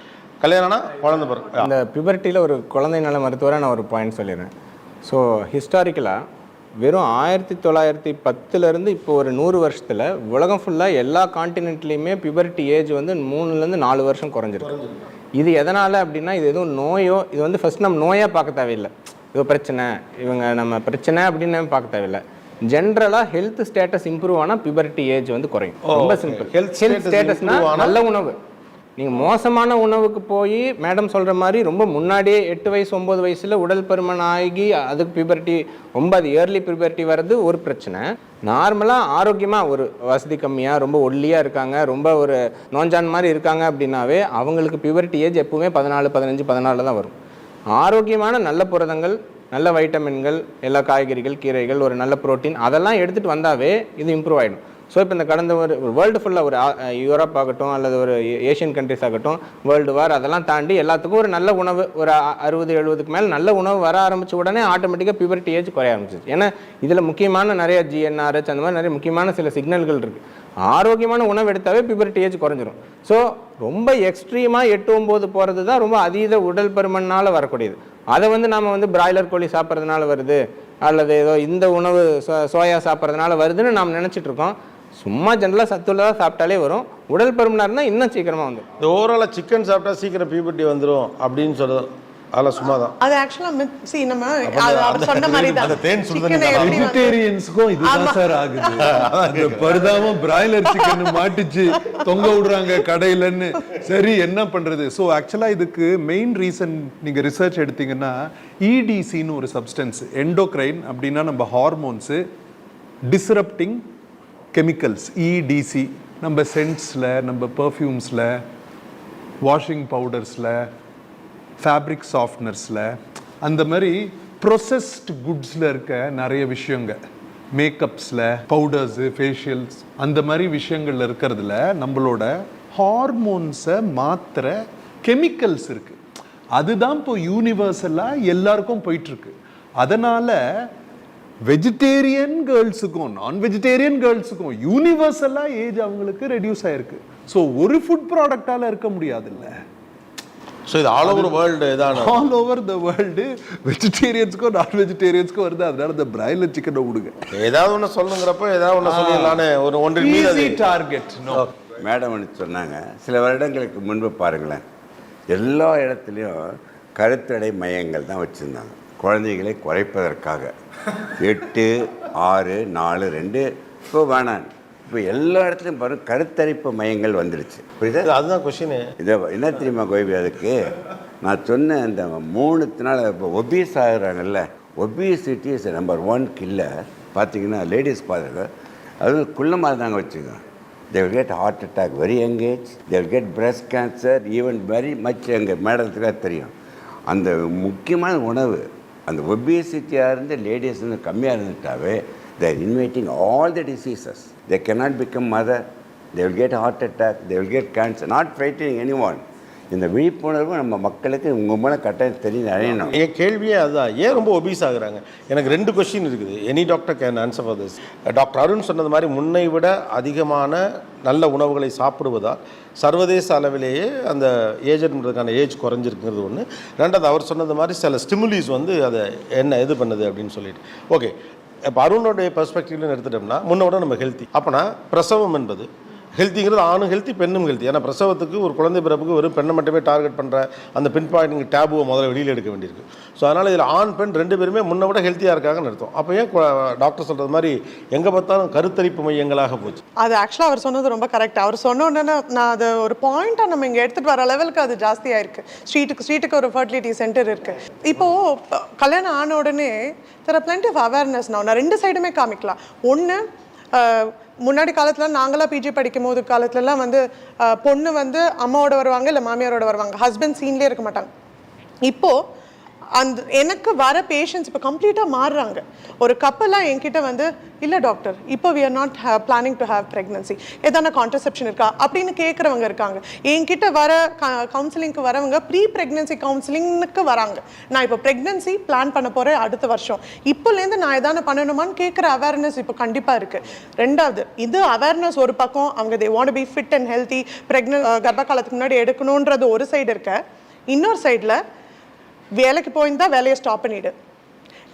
கல்யாணம்னா குழந்தை பிறப்பு. இந்த பியூபர்ட்டியில் ஒரு குழந்தை நல மருத்துவரை நான் ஒரு பாயிண்ட் சொல்லிடுறேன். ஸோ ஹிஸ்டாரிக்கலாக வெறும் ஆயிரத்தி தொள்ளாயிரத்தி பத்துலேருந்து இப்போ ஒரு நூறு வருஷத்தில் உலகம் ஃபுல்லாக எல்லா காண்டினென்ட்லேயுமே பியூபர்ட்டி ஏஜ் வந்து மூணுலேருந்து நாலு வருஷம் குறைஞ்சிருக்கு. இது எதனால் அப்படின்னா இது எதுவும் நோயோ இது வந்து ஃபஸ்ட் நம்ம நோயாக பார்க்க தேவையில்லை. இது பிரச்சனை. இவங்க நம்ம பிரச்சனை அப்படின்னு பார்க்க தேவையில்லை. ஜென்ரலாக ஹெல்த் ஸ்டேட்டஸ் இம்ப்ரூவ் ஆனால் பியூபர்ட்டி ஏஜ் வந்து குறையும். ரொம்ப. சிம்பிள் ஹெல்த் status ஸ்டேட்டஸ்னா improve ஆனா- நல்ல உணவு. நீங்கள் மோசமான உணவுக்கு போய் மேடம் சொல்கிற மாதிரி ரொம்ப முன்னாடியே எட்டு வயசு ஒம்பது வயசில் உடல் பருமன் ஆகி அதுக்கு பியூபர்ட்டி ரொம்ப அது இயர்லி பியூபர்ட்டி வர்றது ஒரு பிரச்சனை. நார்மலாக ஆரோக்கியமாக ஒரு வசதி கம்மியாக ரொம்ப ஒல்லியாக இருக்காங்க ரொம்ப ஒரு நோஞ்சான் மாதிரி இருக்காங்க அப்படின்னாவே அவங்களுக்கு பியூபர்ட்டி ஏஜ் எப்பவுமே பதினாலு பதினஞ்சு பதினாலு தான் வரும். ஆரோக்கியமான நல்ல புரதங்கள் நல்ல வைட்டமின்கள் எல்லா காய்கறிகள் கீரைகள் ஒரு நல்ல புரோட்டீன் அதெல்லாம் எடுத்துகிட்டு வந்தாவே இது இம்ப்ரூவ் ஆகிடும் ஸோ இப்போ இந்த கடந்த ஒரு வேர்ல்டு ஃபுல்லாக ஒரு யூரோப் ஆகட்டும் அல்லது ஒரு ஏஷியன் கண்ட்ரிஸ் ஆகட்டும் வேர்ல்டு வார் அதெல்லாம் தாண்டி எல்லாத்துக்கும் ஒரு நல்ல உணவு ஒரு அறுபது எழுபதுக்கு மேலே நல்ல உணவு வர ஆரம்பிச்ச உடனே ஆட்டோமேட்டிக்காக பியூபர்ட்டி ஏஜ் குறைய ஆரம்பிச்சிச்சு ஏன்னா இதில் முக்கியமான நிறைய ஜிஎன்ஆர்ஹெச் அந்த மாதிரி நிறைய முக்கியமான சில சிக்னல்கள் இருக்குது ஆரோக்கியமான உணவு எடுத்தாவே பியூபர்ட்டி ஏஜ் குறைஞ்சிரும். ஸோ ரொம்ப எக்ஸ்ட்ரீமாக எட்டு ஒம்பது போகிறது தான் ரொம்ப அதீத உடல் பருமனால் வரக்கூடியது. அதை வந்து நாம் வந்து பிராய்லர் கோழி சாப்பிட்றதுனால வருது அல்லது ஏதோ இந்த உணவு சோ- சோயா சாப்பிட்றதுனால வருதுன்னு நாம் நினச்சிட்டு இருக்கோம். சும்மா ஜென்ரலாக சத்துள்ளதாக சாப்பிட்டாலே வரும். உடல் பருமனாக இருந்தால் இன்னும் சீக்கிரமாக வந்துடும் இந்த ஓவராலாக சிக்கன் சாப்பிட்டா சீக்கிரம் பியூபர்ட்டி வந்துடும் அப்படின்னு சொல்றது. அதெல்லாம் சும்மா தான் அது ஆக்சுவலா மித் சி நம்ம அது அவர் சொன்ன மாதிரி தான் அந்த தேன் சுடுதண்ணி வெஜிடேரியன்ஸ்க்கும் இதுதான் சார் ஆகுது. அந்த பரிதாப பிராய்லர் சிக்கன் மாட்டிச்சு. தொங்க விடுறாங்க கடையிலன்னு. சரி என்ன பண்றது? ஸோ ஆக்சுவலா இதுக்கு மெயின் ரீசன் நீங்க ரிசர்ச் எடுத்தீங்கன்னா இடிசின்னு ஒரு சப்ஸ்டன்ஸ் எண்டோக்ரைன் அப்படின்னா நம்ம ஹார்மோன்ஸு டிஸ்ரப்டிங் கெமிக்கல்ஸ் இடிசி நம்ம சென்ட்ஸில் நம்ம பர்ஃப்யூம்ஸில் வாஷிங் பவுடர்ஸில் ஃபேப்ரிக் சாஃப்ட்னர்ஸில் அந்த மாதிரி ப்ரொசஸ்ட் குட்ஸில் இருக்க நிறைய விஷயங்க. மேக்கப்ஸில் பவுடர்ஸு ஃபேஷியல்ஸ் அந்த மாதிரி விஷயங்கள்ல இருக்கிறதுல நம்மளோட ஹார்மோன்ஸை மாத்திர கெமிக்கல்ஸ் இருக்குது அதுதான் இப்போ யூனிவர்சலாக எல்லாருக்கும் போயிட்டுருக்கு அதனால் வெஜிடேரியன் கேர்ள்ஸுக்கும் நான் வெஜிடேரியன் கேர்ள்ஸுக்கும் யூனிவர்சலாக ஏஜ் அவங்களுக்கு ரெடியூஸ் ஆயிருக்கு. ஸோ ஒரு ஃபுட் ப்ராடக்டால இருக்க முடியாதுல்ல. ஸோ இது ஆல் ஓவர் வேர்ல்டு இதான? ஆல் ஓவர் த வேர்ல்டு வெஜிடேரியன்ஸ்க்கும் நான் வெஜிடேரியன்ஸ்க்கும் வருது. அதனால இந்த பிராய்லர் சிக்கனை விடுங்க. ஏதாவது ஒன்று சொல்லுங்கிறப்ப ஏதாவது ஒன்று சொல்லிடலான்னு ஒரு அது- ஈஸி டார்கெட் நோ மேடம் சொன்னாங்க சில வருடங்களுக்கு முன்பு பாருங்களேன் எல்லா இடத்துலையும் கருத்தடை மையங்கள் தான் வச்சுருந்தாங்க. குழந்தைகளை குறைப்பதற்காக. எட்டு ஆறு நாலு ரெண்டு இப்போ வேணாம். இப்போ எல்லா இடத்துலையும் பாருங்க கருத்தரிப்பு மையங்கள் வந்துடுச்சு புரியுதா? அதுதான் கொஷினு இதை என்ன தெரியுமா கோபி அதுக்கு? நான் சொன்ன அந்த மூணுத்தினால இப்போ obese ஆகுறாங்கல்ல obesity is number one killer பார்த்தீங்கன்னா லேடிஸ் பாருங்க அது குள்ளமாக இருந்தாங்க வச்சுக்கோங்க. Will get heart attack very young age. They will get breast cancer even very much எங்கள் மேடத்துக்காக தெரியும். அந்த முக்கியமான உணவு அந்த ஒபியசிட்டியாக இருந்து லேடிஸ் வந்து கம்மியாக இருந்துட்டாவே there inviting all the diseases they cannot become mother they will get heart attack they will get cancer not fighting anyone இந்த விழிப்புணர்வு நம்ம மக்களுக்கு உங்கள் மேலே கட்டாயம் தெரிஞ்சு அடையணும். என் கேள்வியே அதுதான் ஏன் ரொம்ப ஒபீஸ் ஆகுறாங்க? எனக்கு ரெண்டு கொஸ்டின் இருக்குது. Any doctor can answer for this doctor Arun சொன்னது மாதிரி முன்னை விட அதிகமான நல்ல உணவுகளை சாப்பிடுவதால் சர்வதேச அளவிலேயே அந்த ஏஜென்ட்ன்றதுக்கான ஏஜ் குறைஞ்சிருக்கிறது ஒன்று ரெண்டாவது அவர் சொன்னது மாதிரி சில ஸ்டிமுலிஸ் வந்து அதை என்ன இது பண்ணுது அப்படின்னு சொல்லிட்டு. ஓகே இப்போ அருணோடைய பெர்ஸ்பெக்டிவ்னு எடுத்துட்டோம்னா முன்னோட நம்ம ஹெல்த்தி அப்போனா பிரசவம் என்பது ஹெல்த்திங்கிறது ஆணும் ஹெல்த்தி பெண்ணும் ஹெல்த்தி ஏன்னா பிரசவத்துக்கு ஒரு குழந்தை பிறப்புக்கு வெறும் பெண்ணை மட்டுமே டார்கெட் பண்ணுற அந்த பின் பாயிண்டிங் டேபுவை முதல்ல வெளியில் எடுக்க வேண்டியிருக்கு. ஸோ அதனால் இதில் ஆண் பெண் ரெண்டு பேருமே முன்ன விட ஹெல்த்தியாக இருக்காங்கன்னு அர்த்தம். அப்போ ஏன் டாக்டர் சொல்கிறது மாதிரி எங்கே பார்த்தாலும் கருத்தரிப்பு மையங்களாக போச்சு? அது ஆக்சுவலாக அவர் சொன்னது ரொம்ப கரெக்ட் அவர் சொன்ன உடனே நான் அதை ஒரு பாயிண்ட்டாக நம்ம இங்கே எடுத்துகிட்டு வர லெவலுக்கு அது ஜாஸ்தியாக இருக்குது ஸ்ட்ரீட்டுக்கு ஸ்ட்ரீட்டுக்கு ஒரு ஃபர்டிலிட்டி சென்டர் இருக்குது இப்போது கல்யாணம் ஆன உடனே தெர் பிளண்டி ஆஃப் அவேர்னஸ் நான் நான் ரெண்டு சைடுமே காமிக்கலாம். ஒன்று முன்னாடி காலத்தில் நாங்களாம் பிஜி படிக்கும் போது காலத்துலலாம் வந்து பொண்ணு வந்து அம்மாவோட வருவாங்க இல்லை மாமியாரோட வருவாங்க. ஹஸ்பண்ட் சீன்லேயே இருக்க மாட்டாங்க. இப்போது அந்த எனக்கு வர பேஷண்ட்ஸ் இப்போ கம்ப்ளீட்டாக மாறுறாங்க. ஒரு கப்பலாக என்கிட்ட வந்து இல்லை டாக்டர் இப்போ we are not planning to have pregnancy எதான contraception இருக்கா? அப்படின்னு கேட்குறவங்க இருக்காங்க. என்கிட்ட வர கவுன்சிலிங்க்கு வரவங்க ப்ரீ ப்ரெக்னன்சி கவுன்சிலிங்னுக்கு வராங்க. நான் இப்போ ப்ரெக்னன்சி பிளான் பண்ண போகிறேன் அடுத்த வருஷம். இப்போலேருந்து நான் எதான பண்ணணுமான்னு கேட்குற அவேர்னஸ் இப்போ கண்டிப்பாக இருக்குது ரெண்டாவது இது அவேர்னஸ் ஒரு பக்கம் அவங்க they want be fit and healthy pregnant கர்ப்ப காலத்துக்கு முன்னாடி எடுக்கணுன்றது ஒரு சைடு இருக்க. இன்னொரு சைடில் வேலைக்கு போயிருந்தா வேலையை ஸ்டாப் பண்ணிடு.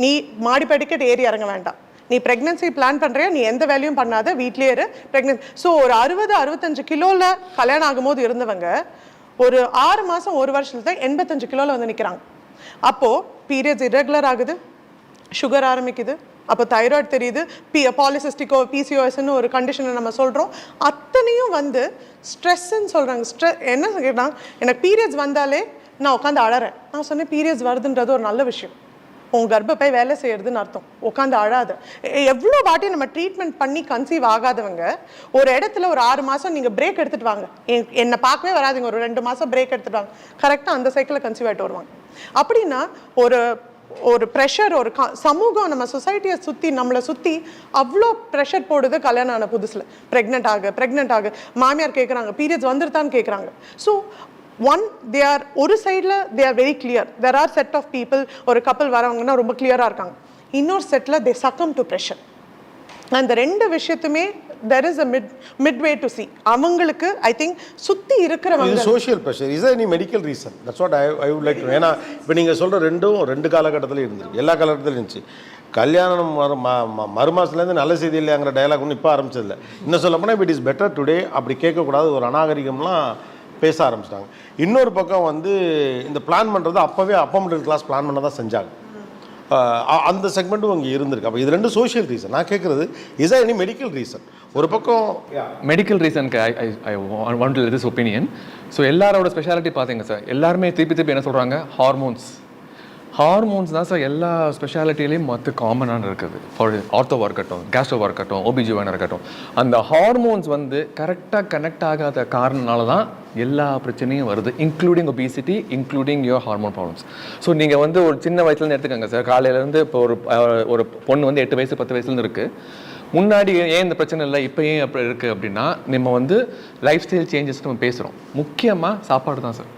நீ மாடி படிக்கட்டு ஏறி இறங்க வேண்டாம். நீ ப்ரெக்னென்சி பிளான் பண்ணுறியா நீ எந்த வேலையும் பண்ணாத வீட்லேயே இரு. ப்ரெக்னென்ட் ஸோ ஒரு அறுபது அறுபத்தஞ்சு கிலோவில் கல்யாணம் ஆகும்போது இருந்தவங்க ஒரு ஆறு மாதம் ஒரு வருஷத்துல தான் எண்பத்தஞ்சு கிலோவில் வந்து நிற்கிறாங்க அப்போது பீரியட்ஸ் இரெகுலர் ஆகுது சுகர் ஆரம்பிக்குது அப்போ தைராய்டு தெரியுது பி பாலிசிஸ்டிக்கோ பிசிஓஎஸ்ன்னு ஒரு கண்டிஷனை நம்ம சொல்கிறோம் அத்தனையும் வந்து ஸ்ட்ரெஸ்ஸுன்னு சொல்கிறாங்க ஸ்ட்ரெ என்ன கேட்டால் எனக்கு பீரியட்ஸ் வந்தாலே நான் உட்காந்து அழறேன். நான் சொன்னேன் பீரியட்ஸ் வருதுன்றது ஒரு நல்ல விஷயம். உன் கர்ப்பப்பை வேலை செய்யறதுன்னு அர்த்தம். உட்காந்து அழாத. எவ்வளோ வாட்டி நம்ம ட்ரீட்மெண்ட் பண்ணி கன்சீவ் ஆகாதவங்க ஒரு இடத்துல ஒரு ஆறு மாதம் நீங்கள் பிரேக் எடுத்துட்டு வாங்க. என்- என்னை பார்க்கவே வராதுங்க ஒரு ரெண்டு மாதம் பிரேக் எடுத்துட்டு வாங்க. கரெக்டாக அந்த சைக்கிளில் கன்சீவ் ஆகிட்டு வருவாங்க. அப்படின்னா ஒரு ஒரு ப்ரெஷர் ஒரு க- சமூகம் நம்ம சொசைட்டியை சுற்றி நம்மளை சுற்றி அவ்வளோ ப்ரெஷர் போடுது கல்யாணம் ஆன புதுசில். ப்ரெக்னென்ட் ஆக ப்ரெக்னென்ட் ஆக. மாமியார் கேட்குறாங்க பீரியட்ஸ் வந்துருத்தான்னு கேட்குறாங்க ஸோ ஒன் தே ஆர் ஒரு சைடில் they are very clear there are set of people ஒரு கப்பல் வரவங்கன்னா ரொம்ப கிளியராக இருக்காங்க. இன்னொரு செட்டில் தே சக்கம் டு ப்ரெஷர் அந்த ரெண்டு விஷயத்துமே there is a mid mid way to see அவங்களுக்கு ஐ திங்க் சுற்றி இருக்கிறவங்க social pressure is any medical reason that's what I I would like ஏன்னா இப்போ நீங்கள் சொல்கிற ரெண்டும் ரெண்டு காலகட்டத்தில் இருந்திருக்கு. எல்லா காலகட்டத்திலும் இருந்துச்சு. கல்யாணம் மறு ம- நல்ல செய்தி இல்லையாங்கிற டயலாக் ஒன்றும் இப்போ ஆரம்பிச்சதில்லை. இன்னும் சொல்ல போனால் இட் இஸ் பெட்டர் டுடே அப்படி கேட்கக்கூடாது. ஒரு அநாகரிகம்லாம் பேச ஆரம்பிச்சிட்டாங்க. இன்னொரு பக்கம் வந்து இந்த பிளான் பண்ணுறது அப்போவே அப்போ மிடில் கிளாஸ் பிளான் பண்ண தான் செஞ்சாங்க. அந்த செக்மெண்ட்டும் அங்கே இருந்திருக்கு. அப்போ இது ரெண்டு சோஷியல் ரீசன் நான் கேட்குறது இஸ் எனி மெடிக்கல் ரீசன் ஒரு பக்கம் medical ரீசனுக்கு I I I do this opinion so எல்லாரோட ஸ்பெஷாலிட்டி பார்த்தீங்க சார் எல்லாருமே திருப்பி திருப்பி என்ன சொல்கிறாங்க ஹார்மோன்ஸ் ஹார்மோன்ஸ் தான் சார் எல்லா ஸ்பெஷாலிட்டிலையும் மற்ற காமனான இருக்குது. ஃபார் ஆர்த்தோவாக இருக்கட்டும் கேஸ்ட்ரோவாக இருக்கட்டும் ஓபிஜிவானாக இருக்கட்டும். அந்த ஹார்மோன்ஸ் வந்து கரெக்டாக கனெக்ட் ஆகாத காரணனால தான் எல்லா பிரச்சனையும் வருது including obesity including your hormone problems so நீங்கள் வந்து ஒரு சின்ன வயசுலேருந்து எடுத்துக்கோங்க சார் காலையிலேருந்து இப்போ ஒரு ஒரு பொண்ணு வந்து எட்டு வயசு பத்து வயசுலேருந்து இருக்குது முன்னாடி ஏன் இந்த பிரச்சனை இல்லை இப்போ ஏன் அப்படி இருக்குது அப்படின்னா நம்ம வந்து லைஃப் ஸ்டைல் சேஞ்சஸ் நம்ம பேசுகிறோம் முக்கியமாக சாப்பாடு தான் சார்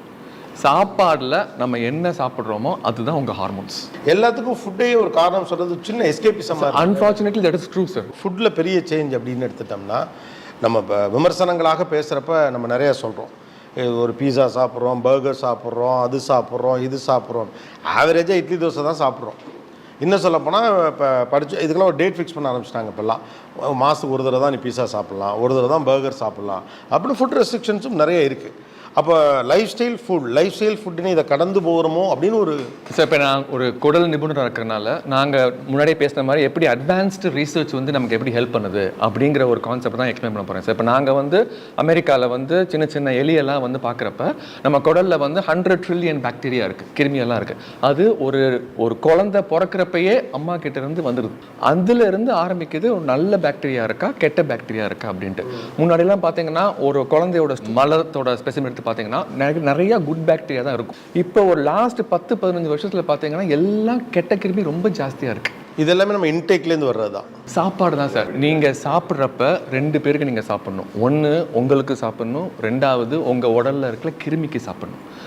சாப்பாடில் நம்ம என்ன சாப்பிட்றோமோ அதுதான் உங்கள் ஹார்மோன்ஸ் எல்லாத்துக்கும் ஃபுட்டே ஒரு காரணம் சொல்கிறது சின்ன எஸ்கேபிசமாக unfortunately that is true sir ஃபுட்டில் பெரிய சேஞ்ச் அப்படின்னு எடுத்துட்டோம்னா நம்ம விமர்சனங்களாக பேசுகிறப்ப நம்ம நிறைய சொல்கிறோம் ஒரு பீஸா சாப்பிட்றோம் பர்கர் சாப்பிட்றோம் அது சாப்பிட்றோம் இது சாப்பிட்றோம். ஆவரேஜாக இட்லி தோசை தான் சாப்பிட்றோம். இன்னும் சொல்லப்போனால் இப்போ படிச்சு இதுக்கெல்லாம் ஒரு டேட் ஃபிக்ஸ் பண்ண ஆரம்பிச்சிட்டாங்க இப்போல்லாம். மாதத்துக்கு ஒரு தடவை தான் நீ பீஸா சாப்பிட்லாம் ஒரு தடவை தான் பர்கர் சாப்பிட்லாம். அப்படின்னு ஃபுட் ரெஸ்ட்ரிக்ஷன்ஸும் நிறைய இருக்குது அப்போ life style food life style ஃபுட்டுன்னு இதை கடந்து போகிறோமோ அப்படின்னு ஒரு சார் இப்போ நான் ஒரு குடல் நிபுணராக இருக்கிறனால நாங்கள் முன்னாடியே பேசின மாதிரி எப்படி அட்வான்ஸ்டு ரீசர்ச் வந்து நமக்கு எப்படி ஹெல்ப் பண்ணுது அப்படிங்கிற ஒரு கான்செப்ட் தான் எக்ஸ்பிளைன் பண்ண போகிறேன் சார் இப்போ நாங்கள் வந்து அமெரிக்காவில் வந்து சின்ன சின்ன எலியெல்லாம் வந்து பார்க்குறப்ப நம்ம குடலில் வந்து ஹண்ட்ரட் ட்ரில்லியன் பாக்டீரியா இருக்குது கிருமியெல்லாம் இருக்குது அது ஒரு ஒரு குழந்தை பிறக்கிறப்பையே அம்மா கிட்டேருந்து வந்துடுது அதுலேருந்து ஆரம்பிக்குது ஒரு நல்ல பாக்டீரியா இருக்கா கெட்ட பாக்டீரியா இருக்கா அப்படின்ட்டு. முன்னாடிலாம் பார்த்தீங்கன்னா ஒரு குழந்தையோட மலத்தோட ஸ்பெசிமென் எடுத்து பார்த்தீங்கன்னா நிறைய- நிறைய குட் பாக்டீரியா தான் இருக்கும். இப்போ ஒரு லாஸ்ட் பத்து பதினஞ்சு வருஷத்துல பார்த்தீங்கன்னா எல்லாம் கெட்ட கிருமி ரொம்ப ஜாஸ்தியா இருக்கு. இது எல்லாமே நம்ம இன்டேக்லேருந்து வர்றது தான். சாப்பாடு தான் சார். நீங்க சாப்பிட்றப்ப ரெண்டு பேருக்கு நீங்க சாப்பிடணும். ஒண்ணு உங்களுக்கு சாப்பிடணும். ரெண்டாவது உங்க உடல்ல இருக்கிற கிருமிக்கு சாப்பிடணும்.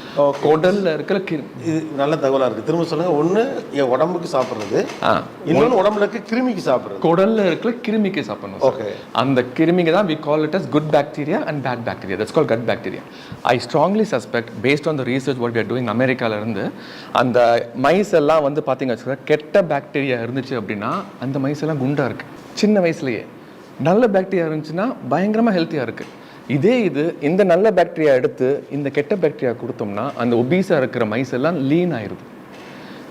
உடல்ல இருக்கிற கிருமி இது நல்ல தகவலாக இருக்குது திரும்ப சொல்லுங்கள் ஒன்று என் உடம்புக்கு சாப்பிட்றது. இன்னொன்று உடம்புல இருக்க கிருமிக்கு சாப்பிட்றது. குடல்ல இருக்கிற கிருமிக்கு சாப்பிடணும். Okay. அந்த கிருமிக்கு தான் we call it as good bacteria and bad bacteria that's call gut bacteria I strongly suspect based on the research what we are doing அமெரிக்கால இருந்து அந்த மைஸ் எல்லாம் வந்து பார்த்தீங்க வச்சுக்கோங்க, கெட்ட பாக்டீரியா இருந்துச்சு அப்படின்னா அந்த மைஸ் எல்லாம் குண்டா இருக்கு. சின்ன வயசுலயே. நல்ல பாக்டீரியா இருந்துச்சுன்னா பயங்கரமா ஹெல்த்தியா இருக்கு. இதே இது இந்த நல்ல பாக்டீரியா எடுத்து இந்த கெட்ட பாக்டீரியா கொடுத்தோம்னா அந்த ஒபீஸாக இருக்கிற மைஸ் எல்லாம் லீன் ஆயிடுது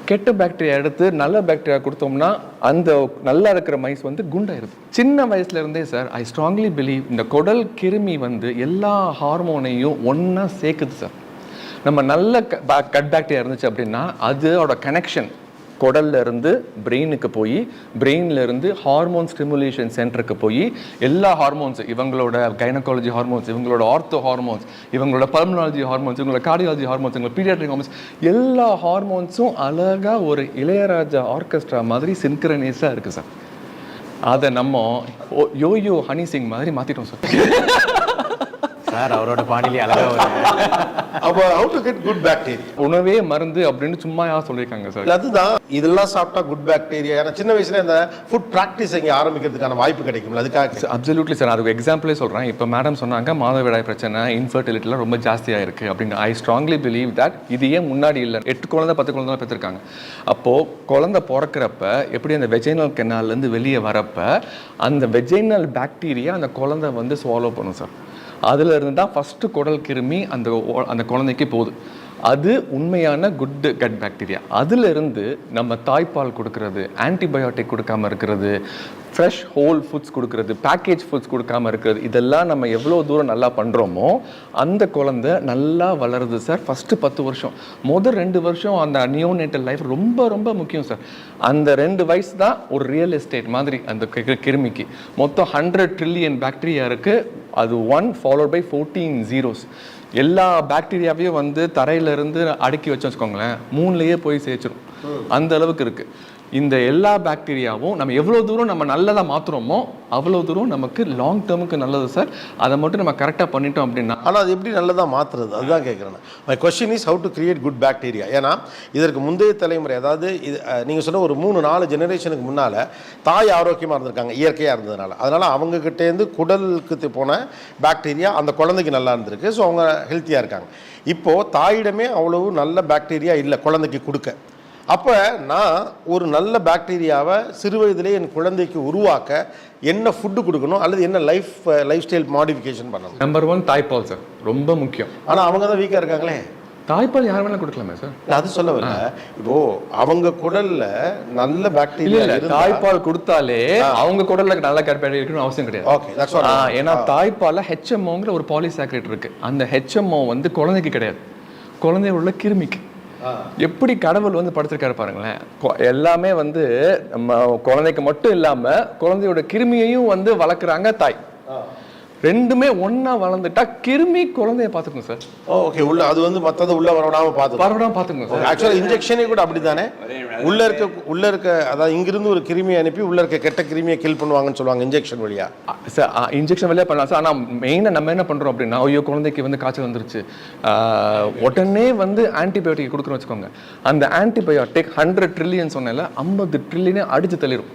கெட்ட பாக்டீரியா எடுத்து நல்ல பாக்டீரியா கொடுத்தோம்னா அந்த நல்லா இருக்கிற மைஸ் வந்து குண்டாயிருது. சின்ன வயசுல இருந்தே சார் ஐ ஸ்ட்ராங்லி பிலீவ் இந்த குடல் கிருமி வந்து எல்லா ஹார்மோனையும் ஒன்றா சேர்க்குது சார் நம்ம நல்ல கட் பாக்டீரியா இருந்துச்சு அப்படின்னா அதோட கனெக்ஷன் குடல்ல இருந்து பிரெயினுக்கு போய் பிரெயின்ல இருந்து ஹார்மோன் ஸ்டிமுலேஷன் சென்டருக்கு போய் எல்லா ஹார்மோன்ஸ் இவங்களோட கைனகாலஜி ஹார்மோன்ஸ் இவங்களோட ஆர்த்தோ ஹார்மோன்ஸ் இவங்களோட பல்மனாலஜி ஹார்மோன்ஸ் இவங்களோட கார்டியாலஜி ஹார்மோன்ஸ் இவங்களோட பீடியாட்ரிக் ஹார்மோன்ஸ் எல்லா ஹார்மோன்ஸும் அழகாக ஒரு இளையராஜா ஆர்கெஸ்ட்ரா மாதிரி சின்க்ரனைஸாக இருக்குது சார் அதை நம்ம ஓ- யோயோ ஹனி சிங் மாதிரி மாற்றிட்டோம் சார் சார் அவரோட பாணிலி அழகா வருது அப்போ how to get good bacteria உணவே மருந்து அப்படின்னு சும்மா யார் சொல்லியிருக்காங்க சார்? அதுதான் இதெல்லாம் சாப்பிட்டா குட் பாக்டீரியா ஏன்னா சின்ன வயசுல இந்த ஃபுட் ப்ராக்டிஸ் இங்கே ஆரம்பிக்கிறதுக்கான வாய்ப்பு கிடைக்கும்ல அதுக்காக அப்சல்யூட்லி சார் அதுக்கு எக்ஸாம்பிளே சொல்கிறேன் இப்போ மேடம் சொன்னாங்க மாதவிடாய் பிரச்சனை இன்ஃபர்டிலிட்டிலாம் ரொம்ப ஜாஸ்தியாக இருக்குது அப்படின்னு. ஐ ஸ்ட்ராங்லி பிலீவ் தட் இது ஏன் முன்னாடி இல்லை? எட்டு குழந்தை பத்து குழந்தை பெற்றிருக்காங்க. அப்போது குழந்தை பிறக்கிறப்ப எப்படி அந்த வெஜைனல் கெனால்லேருந்து வெளியே வரப்ப அந்த வெஜைனல் பாக்டீரியா அந்த குழந்தை வந்து swallow பண்ணும் சார் அதுல இருந்து தான் ஃபஸ்ட்டு குடல் கிருமி அந்த அந்த குழந்தைக்கு போகுது. அது உண்மையான குட் கட் பாக்டீரியா அதிலிருந்து நம்ம தாய்ப்பால் கொடுக்கறது ஆன்டிபயோட்டிக் கொடுக்காம இருக்கிறது ஃப்ரெஷ் ஹோல் ஃபுட்ஸ் கொடுக்கறது பேக்கேஜ் ஃபுட்ஸ் கொடுக்காம இருக்கிறது இதெல்லாம் நம்ம எவ்வளோ தூரம் நல்லா பண்ணுறோமோ அந்த குழந்தை நல்லா வளருது சார் ஃபஸ்ட்டு பத்து வருஷம். முதல் ரெண்டு வருஷம் அந்த நியோனேட்டல் லைஃப் ரொம்ப ரொம்ப முக்கியம் சார் அந்த ரெண்டு வயசு தான் ஒரு ரியல் எஸ்டேட் மாதிரி அந்த கிருமிக்கு. மொத்தம் ஹண்ட்ரட் ட்ரில்லியன் பாக்டீரியா இருக்குது அது one followed by fourteen zeros எல்லா பாக்டீரியாவையும் வந்து தரையில இருந்து அடுக்கி வச்சு வச்சுக்கோங்களேன். மூணுலயே போய் சேர்ச்சிரும் அந்த அளவுக்கு இருக்கு. இந்த எல்லா பாக்டீரியாவும் நம்ம எவ்வளோ தூரம் நம்ம நல்லதாக மாற்றுறோமோ அவ்வளோ தூரம் நமக்கு லாங் டேர்முக்கு நல்லது சார் அதை மட்டும் நம்ம கரெக்டாக பண்ணிட்டோம் அப்படின்னா ஆனால் அது எப்படி நல்லதாக மாற்றுறது அதுதான் கேட்குறேன் my question is how to create good bacteria ஏன்னா இதற்கு முந்தைய தலைமுறை அதாவது இது நீங்கள் சொன்ன ஒரு மூணு நாலு ஜெனரேஷனுக்கு முன்னால் தாய் ஆரோக்கியமாக இருந்திருக்காங்க இயற்கையாக இருந்ததுனால. அதனால் அவங்கக்கிட்டேருந்து குடலுக்கு போன பாக்டீரியா அந்த குழந்தைக்கு நல்லா இருந்திருக்கு. ஸோ அவங்க ஹெல்த்தியாக இருக்காங்க. இப்போது தாயிடமே அவ்வளவு நல்ல பாக்டீரியா இல்லை குழந்தைக்கு கொடுக்க. அப்போ நான் ஒரு நல்ல பாக்டீரியாவை சிறு வயதிலே என் குழந்தைக்கு உருவாக்க என்ன ஃபுட்டு கொடுக்கணும் அல்லது என்ன லைஃப் லைஃப் ஸ்டைல் மாடிஃபிகேஷன் பண்ணணும்? நம்பர் ஒன் தாய்ப்பால் சார் ரொம்ப முக்கியம். ஆனால் அவங்க தான் வீக்காக இருக்காங்களே? தாய்ப்பால் யார் வேணாலும் கொடுக்கலாமே சார் அது சொல்ல வரல. இப்போ அவங்க குடல்ல நல்ல பாக்டீரியா தாய்ப்பால் கொடுத்தாலே அவங்க குடல்ல நல்ல கற்பாடி இருக்கணும் அவசியம் கிடையாது. Mean. ஏன்னா தாய்ப்பால்ல ஹெச்எம்ஓங்கிற ஒரு பாலிசாக்ரேட் இருக்கு. அந்த ஹெச்எம்ஓ வந்து குழந்தைக்கு கிடையாது. குழந்தைய உள்ள கிருமிக்கு. எப்படி கடவுள் வந்து படுத்திருக்காரு பாருங்களேன். எல்லாமே வந்து நம்ம குழந்தைக்கு மட்டும் இல்லாம குழந்தையோட கிருமியையும் வந்து வளர்க்குறாங்க தாய். ரெண்டுமே ஒண்ணா வளர்ந்துட்டா கிருமி குழந்தைய பாத்துக்கும் சார். ஓகே உள்ள அது வந்து மத்தத உள்ள வரவிடாம பார்த்து பரவடாம பாத்துக்கோங்க சார். ஆக்சுவலா இன்ஜெக்ஷனே கூட அப்படிதானே உள்ள இருக்க உள்ள இருக்க அதாவது இங்கிருந்து ஒரு கிருமியை அனுப்பி உள்ள இருக்க கெட்ட கிருமியை கில் பண்ணுவாங்கன்னு சொல்லுவாங்க இன்ஜெக்ஷன் வழியா. சார் இன்ஜெக்ஷன் வழியாக பண்ணலாம் சார். ஆனால் மெயினாக நம்ம என்ன பண்ணுறோம் அப்படின்னா ஐயோ குழந்தைக்கு வந்து காய்ச்சல் வந்துருச்சு. உடனே வந்து ஆன்டிபயோட்டிக் கொடுக்குறோம் வச்சுக்கோங்க. அந்த ஆன்டிபயோட்டிக் ஹண்ட்ரட் ட்ரில்லியன் சொன்னேன்ல ஐம்பது ட்ரில்லியனே அடிச்சு தள்ளிடும்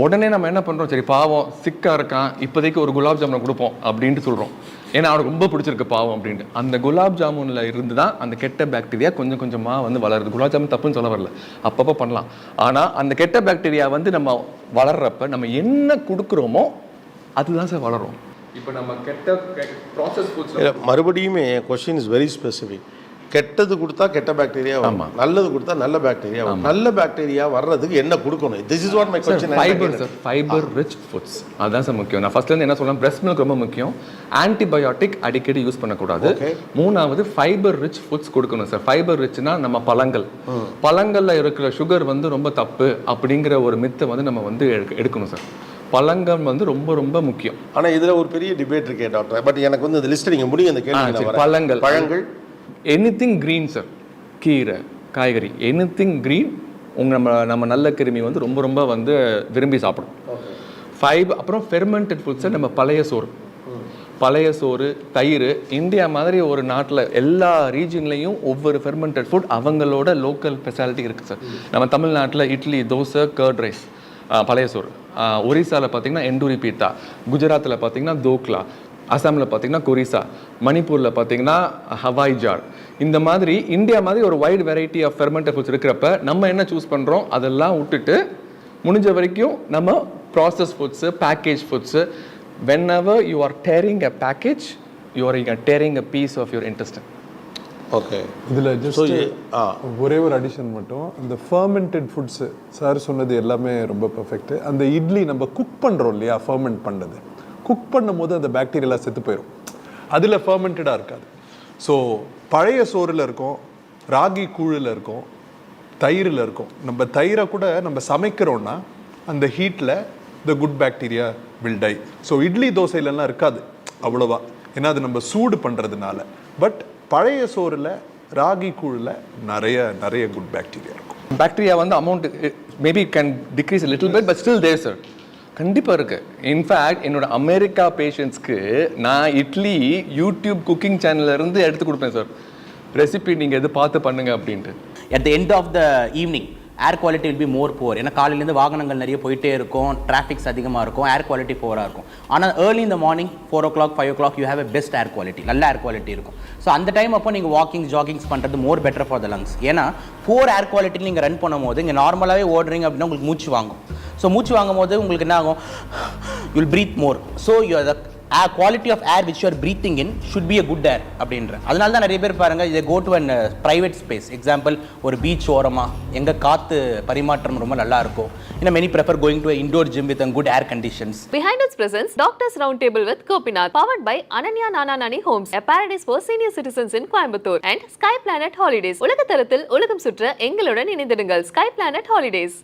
உடனே நம்ம என்ன பண்ணுறோம் சரி பாவம் சிக்காக இருக்கான் இப்போதைக்கு ஒரு குலாப் ஜாமுனை கொடுப்போம் அப்படின்ட்டு சொல்கிறோம் ஏன்னா அவனுக்கு ரொம்ப பிடிச்சிருக்கு பாவம் அப்படின்ட்டு. அந்த குலாப் ஜாமுனில் இருந்து தான் அந்த கெட்ட பாக்டீரியா கொஞ்சம் கொஞ்சமாக வந்து வளருது. குலாப் ஜாமுன் தப்புன்னு சொல்ல வரல. அப்பப்போ பண்ணலாம். ஆனால் அந்த கெட்ட பாக்டீரியா வந்து நம்ம வளர்றப்ப நம்ம என்ன கொடுக்குறோமோ அதுதான் சார் வளரும். இப்போ நம்ம கெட்ட ப்ராசஸ் மறுபடியுமே கொஸ்டின் இஸ் வெரி ஸ்பெசிஃபிக் கெட்டது கொடுத்தா கெட்ட பாக்டீரியா வரும். நல்லது கொடுத்தா நல்ல பாக்டீரியா வரும். நல்ல பாக்டீரியா வர்றதுக்கு என்ன கொடுக்கணும்? This is what my question fibre sir fibre rich foods அதுதான் சார் முக்கியம். நான் ஃபர்ஸ்ட்லேருந்து என்ன சொல்றேன்? பிரஸ்ட் மில்க் ரொம்ப முக்கியம். ஆன்டிபயோட்டிக் அடிக்கடி யூஸ் பண்ணக்கூடாது. மூணாவது ஃபைபர் ரிச் ஃபுட்ஸ் கொடுக்கணும் சார் ஃபைபர் ரிச்னா நம்ம பழங்கள். பழங்கள்ல இருக்கிற சுகர் வந்து ரொம்ப தப்பு அப்படிங்கிற ஒரு மித்தை வந்து நம்ம வந்து எடுக்க- எடுக்கணும் சார் பழங்கள் வந்து ரொம்ப ரொம்ப முக்கியம். ஆனா இதுல ஒரு பெரிய டிபேட் இருக்கே டாக்டர் பட் எனக்கு வந்து இந்த லிஸ்ட் நீங்க முடியும் அந்த கேள்வி வரேன். பழங்கள் எனி எனிதிங் க்ரீன் சார் கீரை காய்கறி. எனிதிங் க்ரீன் உங்கள் நம்ம நம்ம நல்ல கிருமி வந்து ரொம்ப ரொம்ப வந்து விரும்பி சாப்பிடும். ஃபைவ் அப்புறம் ஃபெர்மெண்டட் ஃபுட்ஸை நம்ம பழைய சோறு. பழைய சோறு தயிர் இந்தியா மாதிரி ஒரு நாட்டில் எல்லா ரீஜன்லேயும் ஒவ்வொரு ஃபெர்மெண்டட் ஃபுட் அவங்களோட லோக்கல் ஸ்பெஷாலிட்டி இருக்குது சார் நம்ம தமிழ்நாட்டில் இட்லி தோசை கர்ட் ரைஸ் பழைய சோறு. ஒரிசாவில் பார்த்தீங்கன்னா எண்டூரி பீட்டா குஜராத்தில் பார்த்தீங்கன்னா தோக்லா அசாமில் பார்த்தீங்கன்னா கொரிசா மணிப்பூரில் பார்த்தீங்கன்னா ஹவாய் ஜார். இந்த மாதிரி இந்தியா மாதிரி ஒரு wide variety of fermented foods இருக்கிறப்ப நம்ம என்ன சூஸ் பண்ணுறோம் அதெல்லாம் விட்டுட்டு முடிஞ்ச வரைக்கும் நம்ம process foods package foods whenever you are daring a package you are daring a piece of your intestine okay இதுல So, ஜஸ்ட் ஆ. ஒரே ஒரு அடிஷன் மட்டும் இந்த ஃபர்மெண்டட் ஃபுட்ஸ் சார் சொன்னது எல்லாமே ரொம்ப பெர்ஃபெக்ட் அந்த இட்லி நம்ம குக் பண்றோம் இல்லையா? ஃபர்மெண்ட் பண்ணது குக் பண்ணும்போது அந்த பாக்டீரியெல்லாம் செத்து போயிடும் அதில் ஃபர்மெண்டடாக இருக்காது. ஸோ பழைய சோறுல இருக்கும் ராகி கூழில் இருக்கும் தயிரில் இருக்கும். நம்ம தயிரை கூட நம்ம சமைக்கிறோம்னா அந்த ஹீட்டில் the good bacteria will die so idli தோசையிலலாம் இருக்காது அவ்வளோவா. ஏன்னா அது நம்ம சூடு பண்ணுறதுனால பட் பழைய சோறில் ராகி கூழில் நிறைய நிறைய குட் பாக்டீரியா இருக்கும். பாக்டீரியா வந்து amount maybe can decrease little bit but still there sir கண்டிப்பாக இருக்குது இன்ஃபேக்ட் என்னோட அமெரிக்கா பேஷண்ட்ஸ்க்கு நான் இட்லி யூடியூப் குக்கிங் சேனல்லேருந்து எடுத்து கொடுப்பேன் சார் ரெசிபி நீங்கள் எது பார்த்து பண்ணுங்க அப்படின்ட்டு. At the end of the evening air quality will be more poor. ஏன்னா காலையிலேருந்து வாகனங்கள் நிறைய போயிட்டே இருக்கும். டிராஃபிக்ஸ் அதிகமாக இருக்கும். ஏர் குவாலிட்டி போராக இருக்கும். ஆனால் ஏர்லி இந்த morning four o'clock five o'clock you have a best air quality நல்ல ஏர் குவாலிட்டி இருக்கும். ஸோ அந்த டைம் அப்போ நீங்கள் வாக்கிங் ஜாகிங்ஸ் பண்ணுறது more better for the lungs ஏன்னா ஃபோர் ஏர் குவாலிட்டி நீங்கள் ரன் பண்ணும்போது இங்கே நார்மலாகவே ஓடுறீங்க அப்படின்னா உங்களுக்கு மூச்சு வாங்கும். ஸோ மூச்சு வாங்கும் போது உங்களுக்கு என்ன ஆகும்? You'll breathe more so you the quality of air which you're breathing in should be a good air அப்படின்ற. அதனால தான் நிறைய பேர் பாருங்க இதை go to an private space example ஒரு பீச் ஓரமாக எங்கே காற்று பரிமாற்றம் ரொம்ப நல்லா இருக்கும். இன்னும் many prefer going to indoor gym with good air conditions Behind its doctors round table with Gopinath, powered by Ananya Nananani Nani a paradise for senior citizens in Coimbatore and Sky Planet Holidays உலக தரத்தில் உலகம் சுற்ற எங்களுடன் இணைந்திடுங்கள். Sky planet holidays